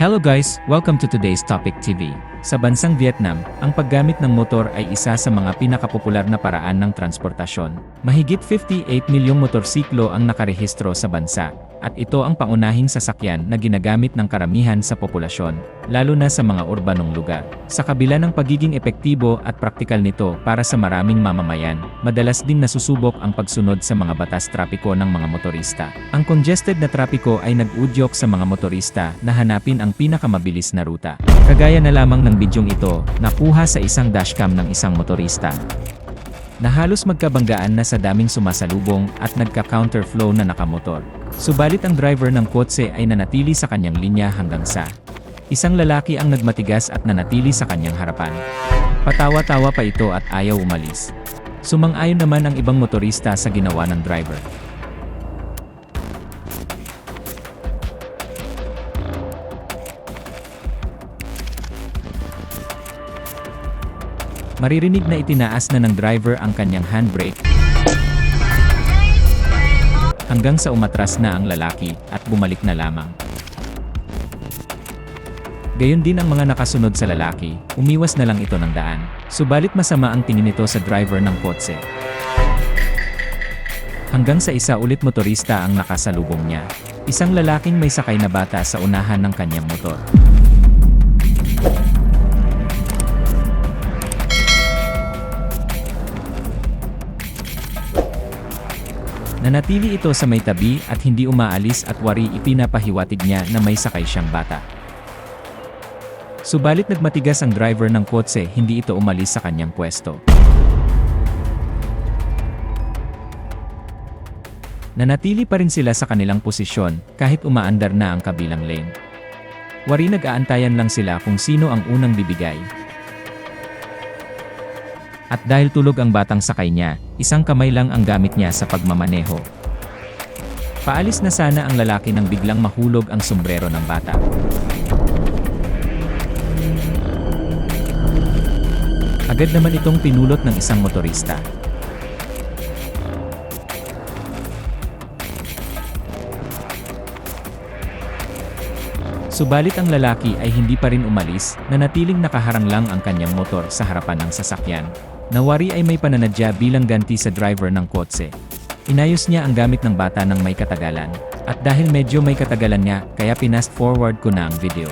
Hello guys, welcome to today's Topic TV. Sa bansang Vietnam, ang paggamit ng motor ay isa sa mga pinakapopular na paraan ng transportasyon. Mahigit 58 milyong motorsiklo ang nakarehistro sa bansa, at ito ang pangunahing sasakyan na ginagamit ng karamihan sa populasyon, lalo na sa mga urbanong lugar. Sa kabila ng pagiging epektibo at praktikal nito para sa maraming mamamayan, madalas ding nasusubok ang pagsunod sa mga batas trapiko ng mga motorista. Ang congested na trapiko ay nag-udyok sa mga motorista na hanapin ang pinakamabilis na ruta. Kagaya na lamang ng bidyong ito, nakuha sa isang dashcam ng isang motorista na halos magkabanggaan na sa daming sumasalubong at nagka-counterflow na nakamotor. Subalit ang driver ng kotse ay nanatili sa kanyang linya hanggang sa isang lalaki ang nagmatigas at nanatili sa kanyang harapan. Patawa-tawa pa ito at ayaw umalis. Sumang-ayon naman ang ibang motorista sa ginawa ng driver. Maririnig na itinaas na ng driver ang kanyang handbrake hanggang sa umatras na ang lalaki at bumalik na lamang. Gayon din ang mga nakasunod sa lalaki, umiwas na lang ito ng daan. Subalit masama ang tingin nito sa driver ng kotse. Hanggang sa isa ulit motorista ang nakasalubong niya. Isang lalaking may sakay na bata sa unahan ng kanyang motor. Nanatili ito sa may tabi at hindi umaalis at wari ipinapahiwatig niya na may sakay siyang bata. Subalit nagmatigas ang driver ng kotse hindi ito umalis sa kanyang pwesto. Nanatili pa rin sila sa kanilang posisyon kahit umaandar na ang kabilang lane. Wari nag-aantayan lang sila kung sino ang unang bibigay. At dahil tulog ang batang sakay niya, isang kamay lang ang gamit niya sa pagmamaneho. Paalis na sana ang lalaki nang biglang mahulog ang sombrero ng bata. Agad naman itong pinulot ng isang motorista. Subalit ang lalaki ay hindi pa rin umalis, nanatiling nakaharang lang ang kanyang motor sa harapan ng sasakyan. Nawari ay may pananadya bilang ganti sa driver ng kotse. Inayos niya ang gamit ng bata ng may katagalan. At dahil medyo may katagalan niya, kaya pinast forward ko na ang video.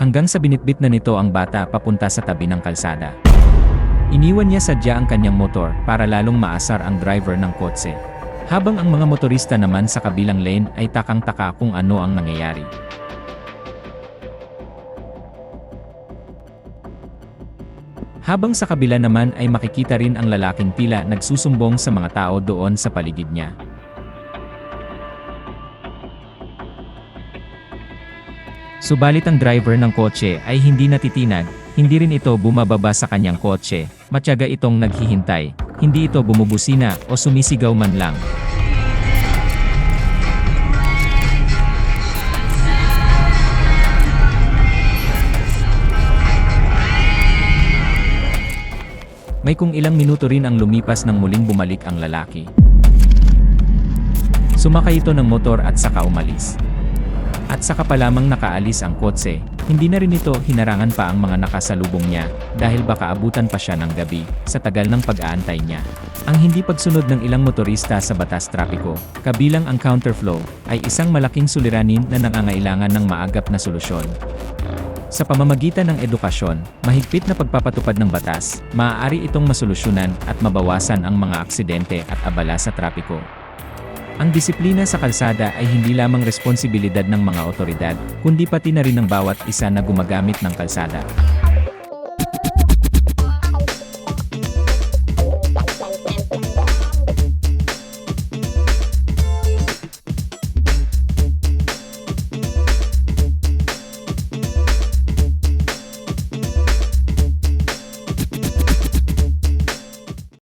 Hanggang sa binitbit na nito ang bata papunta sa tabi ng kalsada. Iniwan niya sadya ang kanyang motor para lalong maasar ang driver ng kotse. Habang ang mga motorista naman sa kabilang lane ay takang-taka kung ano ang nangyayari. Habang sa kabila naman ay makikita rin ang lalaking tila nagsusumbong sa mga tao doon sa paligid niya. Subalit ang driver ng kotse ay hindi natitinag, hindi rin ito bumababa sa kanyang kotse, matyaga itong naghihintay, hindi ito bumubusina o sumisigaw man lang. May kung ilang minuto rin ang lumipas nang muling bumalik ang lalaki. Sumakay ito ng motor at saka umalis. At saka pa lamang nakaalis ang kotse, hindi na rin ito hinarangan pa ang mga nakasalubong niya dahil baka abutan pa siya ng gabi sa tagal ng pag-aantay niya. Ang hindi pagsunod ng ilang motorista sa batas trapiko, kabilang ang counterflow, ay isang malaking suliranin na nangangailangan ng maagap na solusyon. Sa pamamagitan ng edukasyon, mahigpit na pagpapatupad ng batas, maaari itong masolusyonan at mabawasan ang mga aksidente at abala sa trapiko. Ang disiplina sa kalsada ay hindi lamang responsibilidad ng mga otoridad, kundi pati na rin ng bawat isa na gumagamit ng kalsada.